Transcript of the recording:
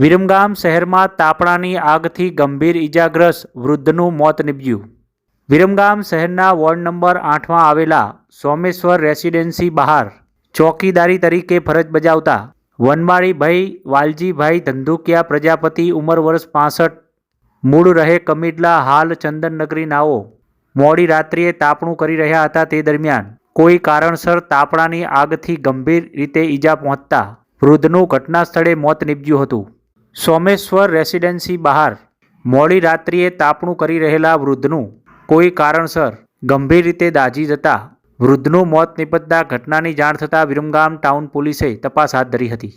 વિરમગામ શહેરમાં તાપણાની આગથી ગંભીર ઇજાગ્રસ્ત વૃદ્ધનું મોત નીપજ્યું. વિરમગામ શહેરના વોર્ડ નંબર આઠમાં આવેલા સોમેશ્વર રેસિડેન્સી બહાર ચોકીદારી તરીકે ફરજ બજાવતા વનમાળીભાઈ વાલજીભાઈ ધંધુકિયા પ્રજાપતિ ઉંમર વર્ષ પાસઠ, મૂળ રહે કમિડલા હાલ ચંદનનગરી નાઓ. મોડી રાત્રિએ તાપણું કરી રહ્યા હતા તે દરમિયાન કોઈ કારણસર તાપણાની આગથી ગંભીર રીતે ઈજા પહોંચતા વૃદ્ધનું ઘટના સ્થળે મોત નીપજ્યું હતું. સોમેશ્વર રેસિડેન્સી બહાર મોડી રાત્રિએ તાપણું કરી રહેલા વૃદ્ધનું કોઈ કારણસર ગંભીર રીતે દાઝી જતા વૃદ્ધનું મોત નિપજતા ઘટનાની જાણ થતાં વિરમગામ ટાઉન પોલીસે તપાસ હાથ ધરી હતી.